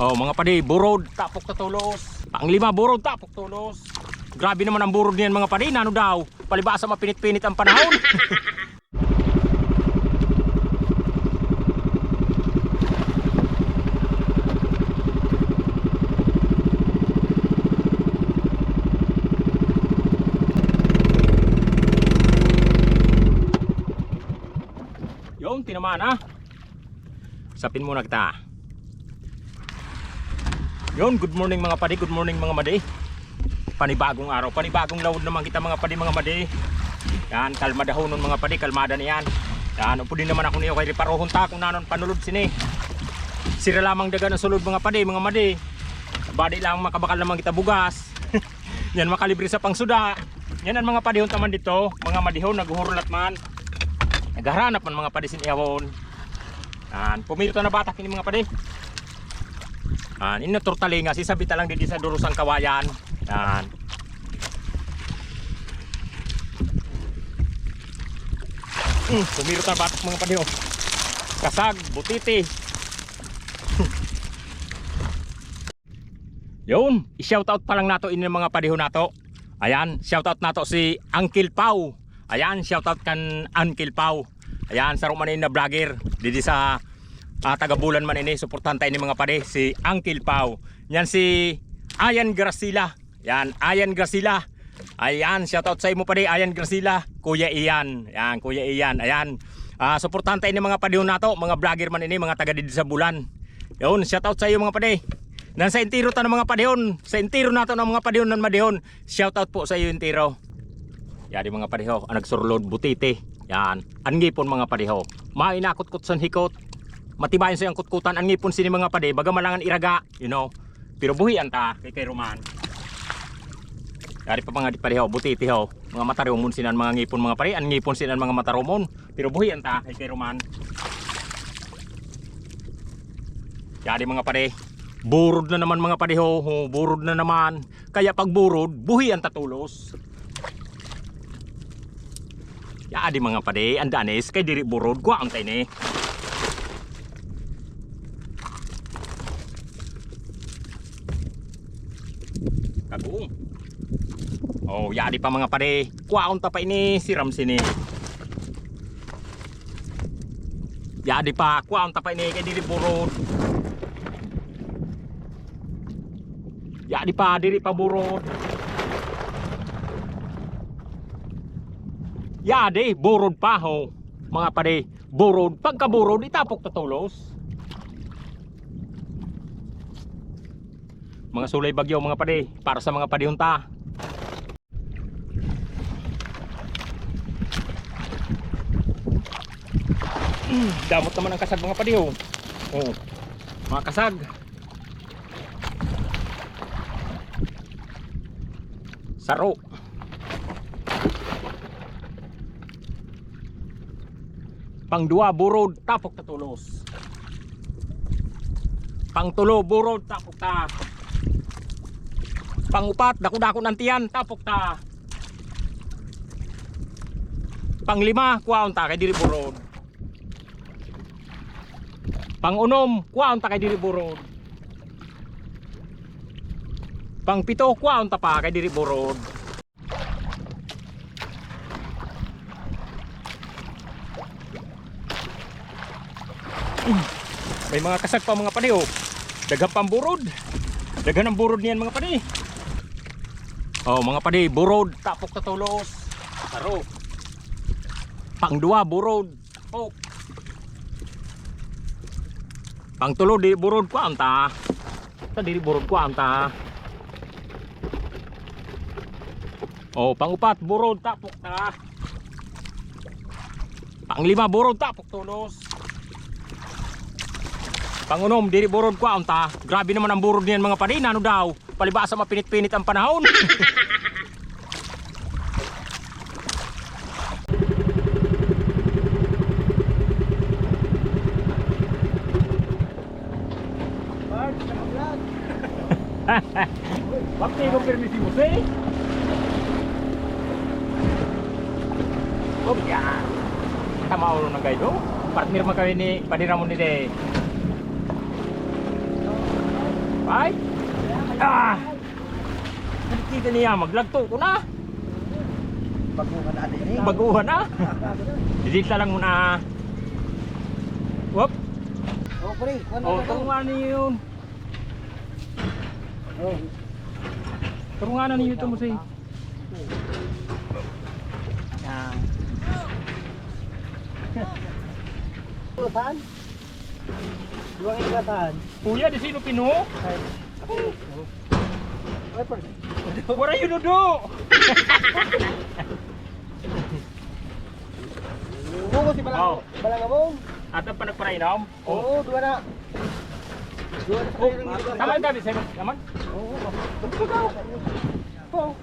Oh, mga padi, burod, tapok na tulos. Panglima, burod, tapok tulos. Grabe naman ang burod niyan mga padi, nano daw? Palibasa mapinit-pinit ang panahon. Yung tinamaan ha. Sapin muna kita. Yon, good morning mga padi, good morning mga madi. Panibagong araw, panibagong lawod naman kita mga padi mga madi. Yan, kalmada ho nun mga padi, kalmada na yan. Yan, upo din naman ako niyo kay Riparohon ta kung nanon panulod sini. Sira lamang daga ng sulod mga padi, mga madi. Badi lang makabakal naman kita bugas. yan makalibre sa pangsuda. Yan ang mga padihon taman dito, mga madihon naguhurulat man. Naghahanap man mga padi siniyawon. Yan, pumilito na batak ini mga padi. Yan, ini turtalinga, sisabita lang din sa durusang kawayan. Yan. Mm, pumilito na batak mga padi. oh. Kasag, butiti. Yun, i-shoutout pa lang nato ini mga padiho nato. Ayan, shoutout nato si Uncle Pau. Ayan, shoutout kan Uncle Pau. Ayan, sa man na vlogger. Didi sa uh, taga-bulan man ini, suportahan tayo ni mga pade, si Uncle Pau. Yan si Ayan Gracila. Yan, Ayan Gracila. Ayan, shoutout sa imo pade, Ayan Gracila. Kuya Ian. Ayan, Kuya Ian. Ayan. Uh, suportahan tayo ni mga padiho nato, mga vlogger man ini, mga taga didi sa bulan. Yun, shoutout sa iyo mga pade. Nan sa intiro ta ng mga padihon, sa intiro nato ng mga padihon nan madihon. Shoutout po sa iyo intiro. Yari mga padiho, ang nagsurlod butite. Yan, ang ngipon mga padiho. Mainakot-kot san hikot. Matibayan sa yung kutkutan ang ngipon sini mga pade, baga malangan iraga, you know. Pero buhian ta kay kay Roman. Yari pa mga padiho, butite ho. Mga matarumon sinan mga ngipon mga pare, ang ngipon sinan mga matarumon. Pero buhian ta kay kay Roman. Yari mga pare, burod na naman mga pareho, ho, burod na naman. Kaya pag burod, buhi ang tatulos. Ya di mga pade, ang danis kay diri burod ko ang tayne. Kagong. Oh, ya di pa mga pade. Kuwaon ta pa ini siram sini. Ya di pa, kuwaon ta pa ini kay diri burod. Ya di pa diri pa burod. Ya di burod pa ho. Mga pare, burod pagka burod itapok tatulos. Mga sulay bagyo mga pare para sa mga padihunta. Mm, damot naman ang kasag mga padiho. Oh. Mga kasag. Saro. Pangdua burod tapok ta tulos. Pangtulo burod tapok ta. Pangupat dako-dako nantiyan tapok ta. Panglima kuwaon ta kay diri burod. Pangunom kuwaon ta kay diri burod. Pang pito kuwaon ta pa kay diri burod. May mga kasag pa mga padi oh. Daghan pang burod. Daghan ang burod niyan mga padi. Oh, mga padi, burod, tapok ta tulos. Taro. Pang duwa burod, tapok. Pang tulo di burod ko anta. Ta diri burod ko anta. Oh, pangupat burod tapok ta. Panglima burod tapok tulos. Pangunom diri burod ko anta. Grabe naman ang burod niyan mga padi, ano daw? Palibasa mapinit-pinit ang panahon. Bakit ko permisi mo say? Oh, yan. Tama ulo ng guide, oh. Partner mo kami ni Padiramon ni De. Ay! Ah! Nakikita niya, maglagto ko na. Baguhan natin eh. Baguhan na. Didikta lang muna. Whoop! Oh, pre. Oh, turungan niyo yun. Oh. Turungan niyo ito mo si. Yan. Saan? Luwang ingatan. Kuya, di sino pino? Ay, pre. Wala yun do. Bungo si Balang. Oh. Balang among. At ang panagparainom. Oh. Oo, dua na. Dua na sa Oh, tama ka di sa'yo. Naman. Oo. Oh.